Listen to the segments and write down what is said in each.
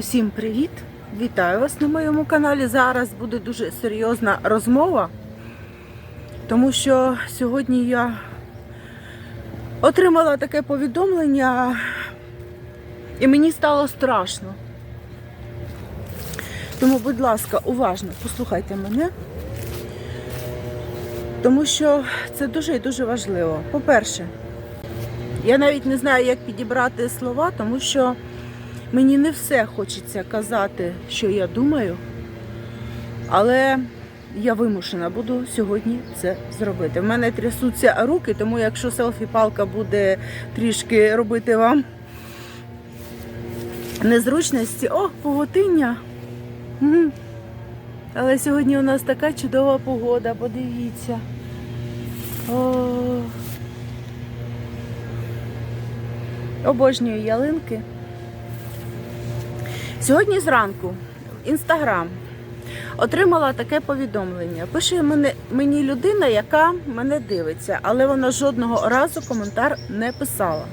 Усім привіт! Вітаю вас на моєму каналі. Зараз буде дуже серйозна розмова, тому що сьогодні я отримала таке повідомлення, і мені стало страшно. Тому, будь ласка, уважно послухайте мене, тому що це дуже і дуже важливо. По-перше, я навіть не знаю, як підібрати слова, тому що мені не все хочеться казати, що я думаю, але я вимушена буду сьогодні це зробити. В мене трясуться руки, тому якщо селфі-палка буде трішки робити вам незручності, о, поготиння. Але сьогодні у нас така чудова погода, подивіться. О. Обожнюю ялинки. Сьогодні зранку інстаграм отримала таке повідомлення. Пише мені людина, яка мене дивиться, але вона жодного разу коментар не писала.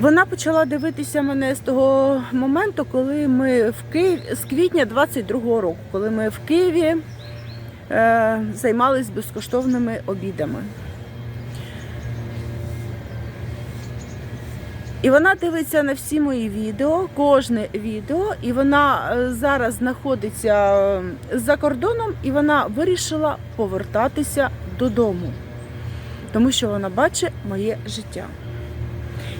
Вона почала дивитися мене з того моменту, коли ми в Києві з квітня 22-го року, коли ми в Києві е, займались безкоштовними обідами. І вона дивиться на всі мої відео, кожне відео, і вона е, зараз знаходиться е, за кордоном, і вона вирішила повертатися додому, тому що вона бачить моє життя.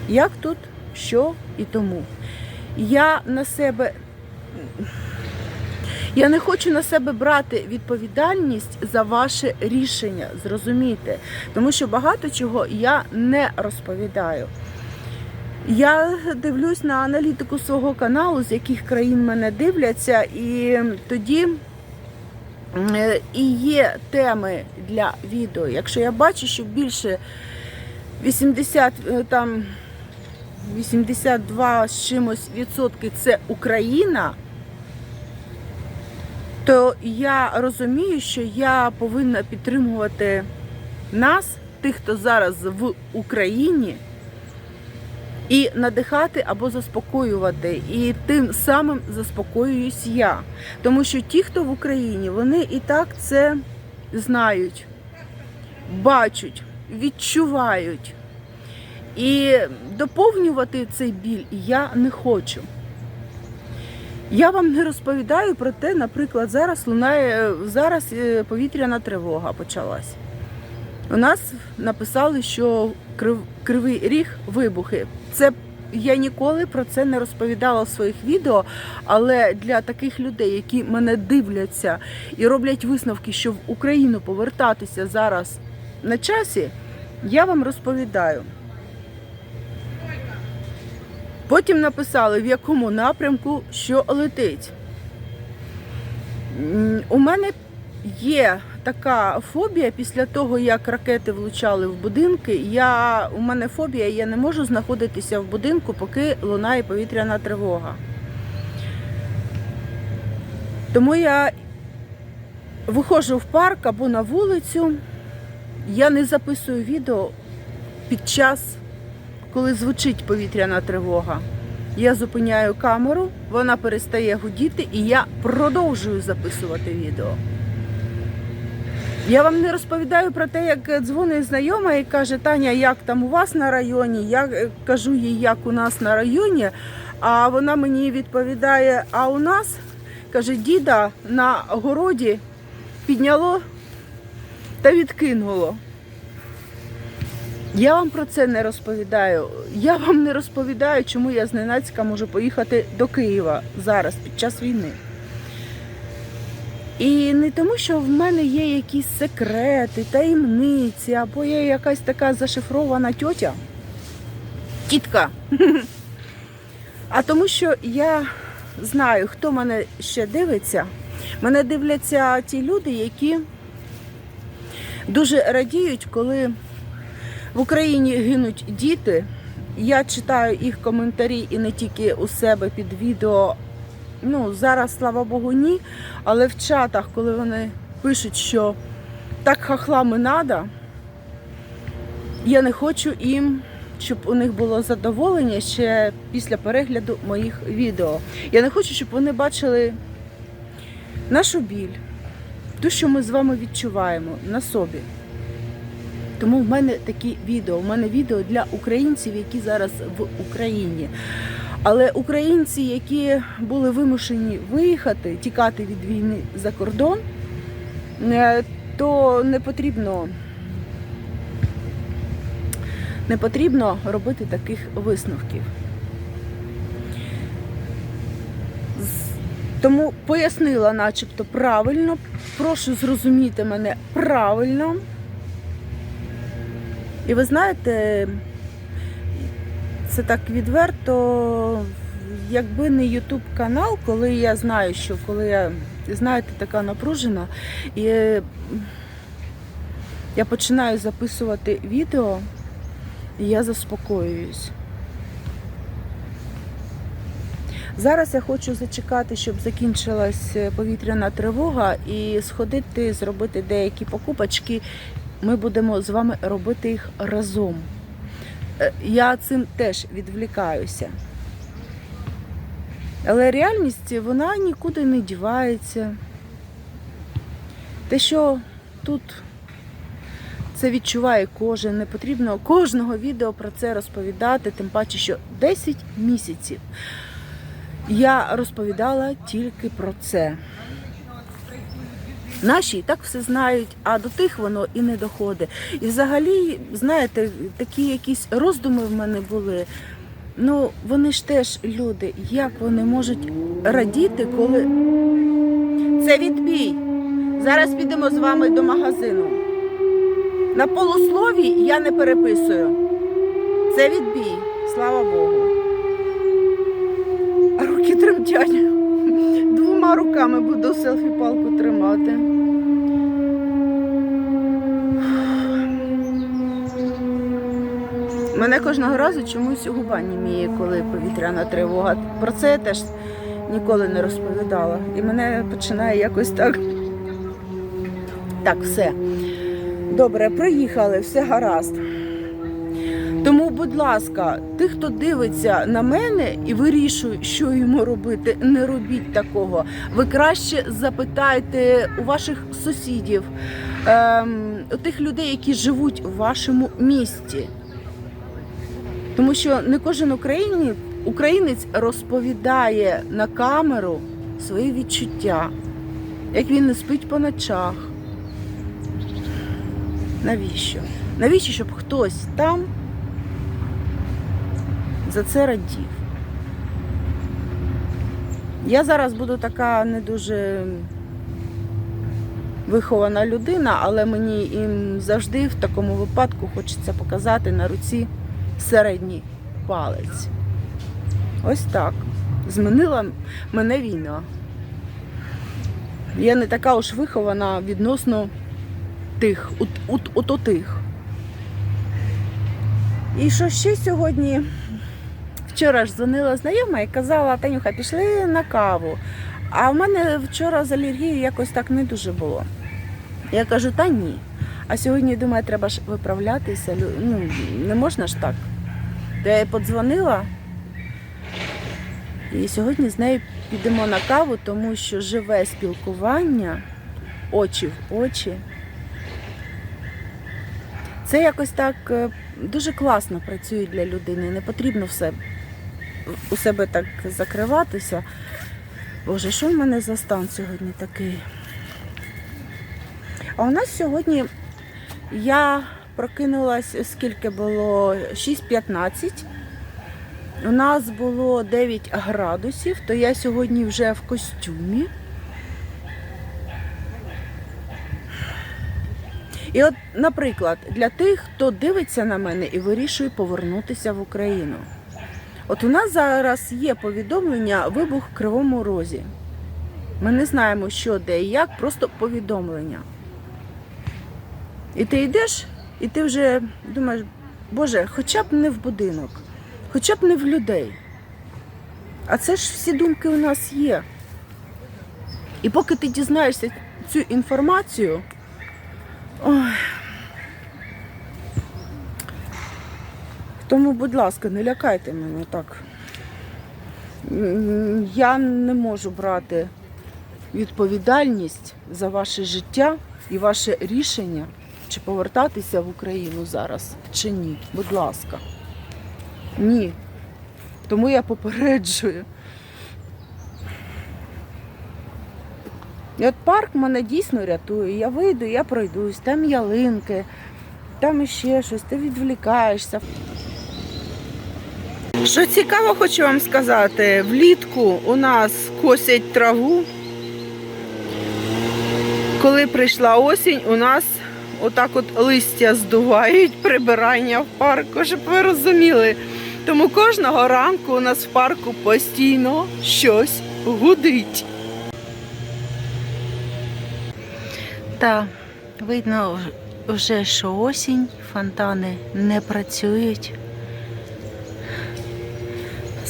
Як тут, що і тому. Я на себе. Я не хочу на себе брати відповідальність за ваше рішення, зрозумійте, тому що багато чого я не розповідаю. Я дивлюсь на аналітику свого каналу, з яких країн мене дивляться, і тоді е, і є теми для відео. Якщо я бачу, що більше 80 е, там 82 з чимось відсотки це Україна, то я розумію, що я повинна підтримувати нас, тих, хто зараз в Україні і надихати або заспокоювати. І тим самим заспокоююсь я. Тому що ті, хто в Україні, вони і так це знають, бачать, відчувають. І доповнювати цей біль я не хочу. Я вам не розповідаю про те, наприклад, зараз лунає зараз е, повітряна тривога почалась. У нас написали, що крив, кривий ріг вибухи. Це я ніколи про це не розповідала в своїх відео, але для таких людей, які мене дивляться і роблять висновки, що в Україну повертатися зараз на часі, я вам розповідаю. Потім написали, в якому напрямку що летить. У мене є така фобія після того, як ракети влучали в будинки. Я, у мене фобія, я не можу знаходитися в будинку, поки лунає повітряна тривога. Тому я виходжу в парк або на вулицю, я не записую відео під час, коли звучить повітряна тривога. Я зупиняю камеру, вона перестає гудіти, і я продовжую записувати відео. Я вам не розповідаю про те, як дзвонить знайома і каже, Таня, як там у вас на районі? Я е, кажу їй, як у нас на районі. А вона мені відповідає: а у нас, каже, діда на городі підняло та відкинуло. Я вам про це не розповідаю. Я вам не розповідаю, чому я зненацька можу поїхати до Києва зараз під час війни. І не тому, що в мене є якісь секрети, таємниці, або я якась така зашифрована тьотя, тітка. А тому, що я знаю, хто мене ще дивиться. Мене дивляться ті люди, які дуже радіють, коли в Україні гинуть діти. Я читаю їх коментарі і не тільки у себе під відео. Ну, зараз, слава Богу, ні. Але в чатах, коли вони пишуть, що так хахлами надо, я не хочу їм щоб у них було задоволення ще після перегляду моїх відео. Я не хочу, щоб вони бачили нашу біль, ту, що ми з вами відчуваємо на собі. Тому в мене такі відео. У мене відео для українців, які зараз в Україні. Але українці, які були вимушені виїхати, тікати від війни за кордон, е, то не потрібно, не потрібно робити таких висновків. Тому пояснила, начебто, правильно. Прошу зрозуміти мене правильно. І ви знаєте, це так відверто, якби не Ютуб канал, коли я знаю, що коли я, знаєте, така напружена, і я починаю записувати відео, і я заспокоююсь. Зараз я хочу зачекати, щоб закінчилась е, повітряна тривога і сходити, зробити деякі покупочки. Ми будемо з вами робити їх разом. Е, Я цим теж відвлікаюся. Але реальність вона нікуди не дівається. Те, що тут це відчуває кожен, не потрібно кожного відео про це розповідати, тим паче, що 10 місяців я розповідала тільки про це. Наші так все знають, а до тих воно і не доходить. І взагалі, знаєте, такі якісь роздуми в мене були. Ну, вони ж теж люди. Як вони можуть радіти, коли це відбій. Зараз підемо з вами до магазину. На полуслові я не переписую. Це відбій, слава Богу. А руки тремтять. Двома руками буду селфі-палку тримати. Мене кожного разу чомусь губа німіє, коли повітряна тривога. Про це я теж ніколи не розповідала. І мене починає якось так. Так, все. Добре, приїхали, все гаразд. Будь ласка, тих, хто дивиться на мене і вирішує, що йому робити, не робіть такого. Ви краще запитайте у ваших сусідів, ем, у тих людей, які живуть у вашому місті. Тому що не кожен українець розповідає на камеру свої відчуття, як він не спить по ночах. Навіщо? Навіщо, щоб хтось там за це радів? Я зараз буду така не дуже вихована людина, але мені їм завжди в такому випадку хочеться показати на руці середній палець. Ось так. Змінила мене війна. Я не така уж вихована відносно тих, от, от, ото тих. І що ще сьогодні? Вчора ж дзвонила знайома і казала, Танюха, пішли на каву. А в мене вчора з алергією якось так не дуже було. Я кажу, та ні. А сьогодні, думаю, треба ж виправлятися. Ну, не можна ж так. То я їй подзвонила. І сьогодні з нею підемо на каву, тому що живе спілкування очі в очі. Це якось так е, дуже класно працює для людини. Не потрібно все у себе так закриватися. Боже, що в мене за стан сьогодні такий? А у нас сьогодні я прокинулась, скільки було 6.15. У нас було 9 градусів, то я сьогодні вже в костюмі. І от, наприклад, для тих, хто дивиться на мене і вирішує повернутися в Україну. От у нас зараз є повідомлення вибух в Кривому Розі. Ми не знаємо, що де і як, просто повідомлення. І ти йдеш, і ти вже думаєш, Боже, хоча б не в будинок, хоча б не в людей. А це ж всі думки у нас є. І поки ти дізнаєшся цю інформацію, ой, Тому, будь ласка, не лякайте мене так. Я не можу брати відповідальність за ваше життя і ваше рішення, чи повертатися в Україну зараз, чи ні. Будь ласка. Ні. Тому я попереджую. І от парк мене дійсно рятує. Я вийду, я пройдусь, там ялинки, там іще щось, ти відволікаєшся. Що цікаво, хочу вам сказати, влітку у нас косять траву. Коли прийшла осінь, у нас отак от листя здувають, прибирання в парку, щоб ви розуміли. Тому кожного ранку у нас в парку постійно щось гудить. Та видно вже, що осінь, фонтани не працюють.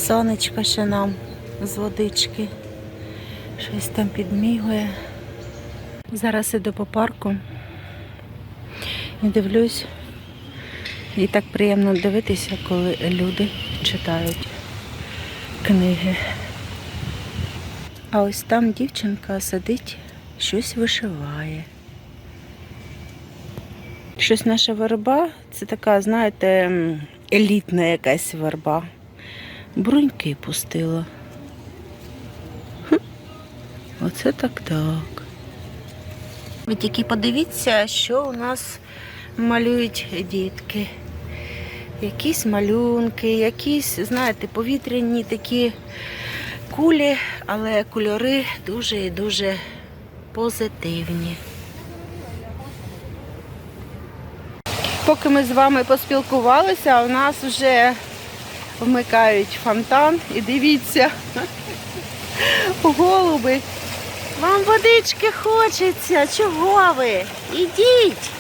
Сонечко ще нам з водички. Щось там підмігує. Зараз іду по парку і дивлюсь. І так приємно дивитися, коли люди читають книги. А ось там дівчинка сидить, щось вишиває. Щось наша верба це така, знаєте, елітна якась верба. Бруньки пустила. Хм. Оце так так. Ви тільки подивіться, що у нас малюють дітки. Якісь малюнки, якісь, знаєте, повітряні такі кулі, але кольори дуже і дуже позитивні. Поки ми з вами поспілкувалися, у нас вже вмикають фонтан і дивіться, голуби. Вам водички хочеться. Чого ви? Ідіть.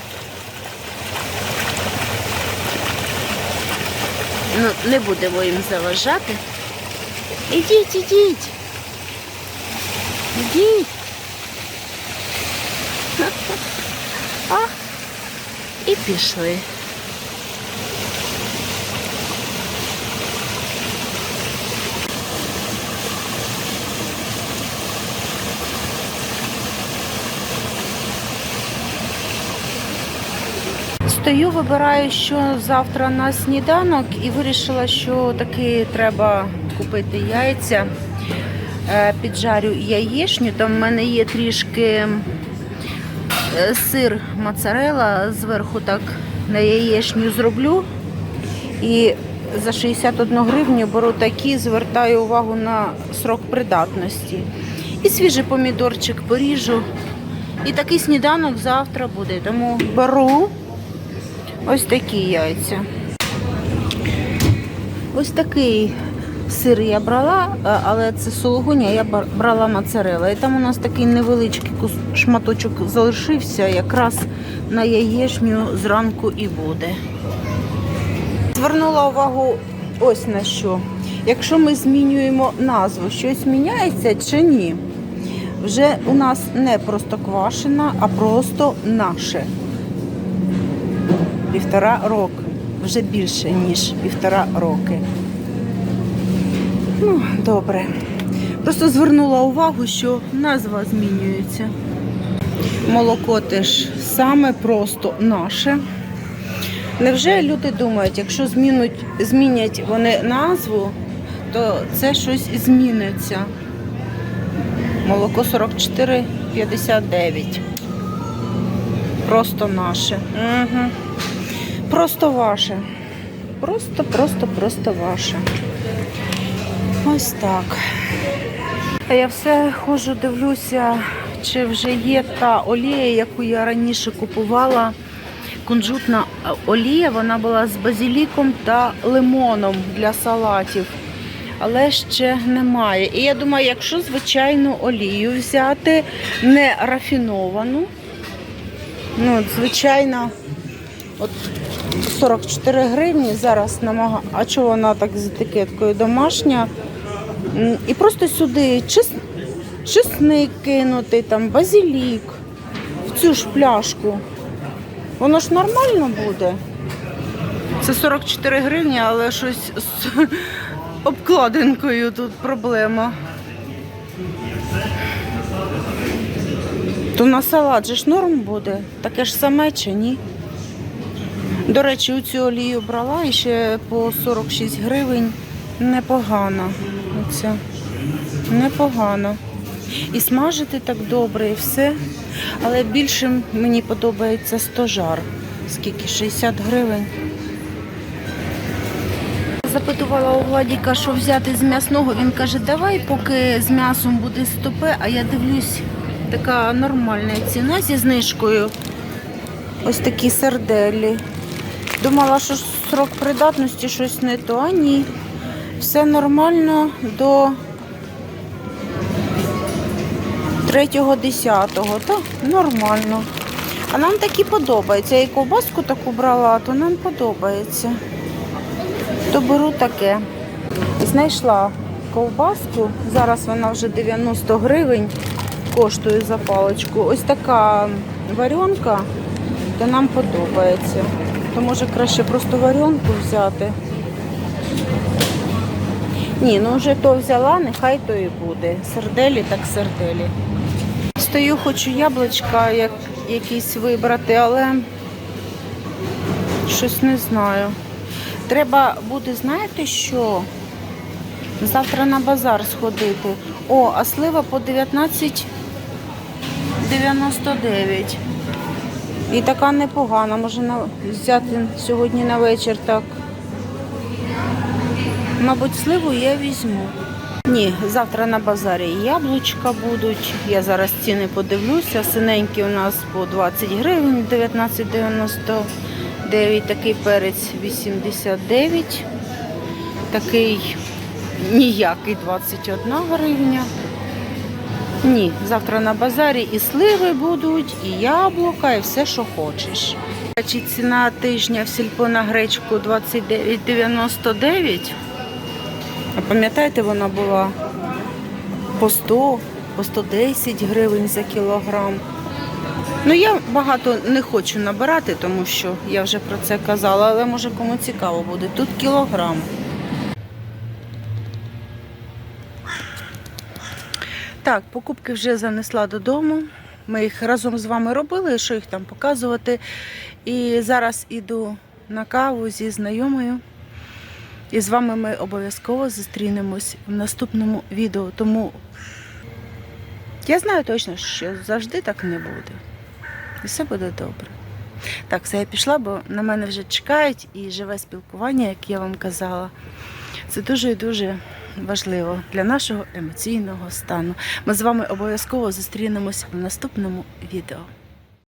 Ну, не будемо їм заважати. Ідіть, ідіть. Ідіть. А, і пішли. Стою, вибираю, що завтра на сніданок, і вирішила, що таки треба купити яйця. Е, Піджарю яєчню. Там в мене є трішки е, сир моцарела, зверху так на яєчню зроблю. І за 61 гривню беру такі, звертаю увагу на срок придатності. І свіжий помідорчик поріжу. І такий сніданок завтра буде. Тому беру. Ось такі яйця. Ось такий сир я брала, але це сулугуня, я брала моцарелла. І там у нас такий невеличкий шматочок залишився, якраз на яєчню зранку і буде. Звернула увагу ось на що. Якщо ми змінюємо назву, щось міняється чи ні? Вже у нас не просто квашена, а просто наше півтора роки. Вже більше, ніж півтора роки. Ну, добре. Просто звернула увагу, що назва змінюється. Молоко теж саме просто наше. Невже люди думають, якщо змінуть, змінять вони назву, то це щось зміниться? Молоко 44,59. Просто наше. Угу. Просто ваше. Просто, просто, просто ваше. Ось так. Я все ходжу, дивлюся, чи вже є та олія, яку я раніше купувала. Кунжутна олія, вона була з базиліком та лимоном для салатів. Але ще немає. І я думаю, якщо звичайну олію взяти, не рафіновану, ну, звичайна, от 44 гривні зараз намага. А чого вона так з етикеткою домашня? І просто сюди чес... чесник кинути, там, базилік в цю ж пляшку. Воно ж нормально буде. Це 44 гривні, але щось з обкладинкою тут проблема. То на салат же ж норм буде. Таке ж саме чи ні? До речі, цю олію брала і ще по 46 гривень. Непогано. Оця. Непогано. І смажити так добре, і все. Але більше мені подобається стожар. Скільки? 60 гривень. Запитувала у Владіка, що взяти з м'ясного. Він каже, давай, поки з м'ясом буде стопе, а я дивлюсь, така нормальна ціна зі знижкою. Ось такі сарделі. Думала, що срок придатності щось не то, а ні. Все нормально до 3.10. Так, нормально. А нам такі подобаються. Я і ковбаску таку брала, то нам подобається. То беру таке. Знайшла ковбаску. Зараз вона вже 90 гривень коштує за паличку. Ось така варіонка, то нам подобається. То може краще просто варіонку взяти. Ні, ну вже то взяла, нехай то і буде. Серделі так серделі. Стою, хочу яблучка як, якісь вибрати, але щось не знаю. Треба буде, знаєте що? Завтра на базар сходити. О, а слива по 19,99. І така непогана. Може на... взяти сьогодні на вечір так. Мабуть, сливу я візьму. Ні, завтра на базарі яблучка будуть. Я зараз ціни подивлюся. Синенькі у нас по 20 гривень, 19,99. Такий перець 89. Такий ніякий 21 гривня. Ні, завтра на базарі і сливи будуть, і яблука, і все, що хочеш. Ціна тижня в сільпо на гречку 29,99. А пам'ятаєте, вона була по 100, по 110 гривень за кілограм. Ну, я багато не хочу набирати, тому що я вже про це казала, але може кому цікаво буде. Тут кілограм. Так, покупки вже занесла додому. Ми їх разом з вами робили, що їх там показувати. І зараз іду на каву зі знайомою. І з вами ми обов'язково зустрінемось в наступному відео. Тому я знаю точно, що завжди так не буде. І все буде добре. Так, все, я пішла, бо на мене вже чекають і живе спілкування, як я вам казала. Це дуже і дуже важливо для нашого емоційного стану. Ми з вами обов'язково зустрінемось в наступному відео.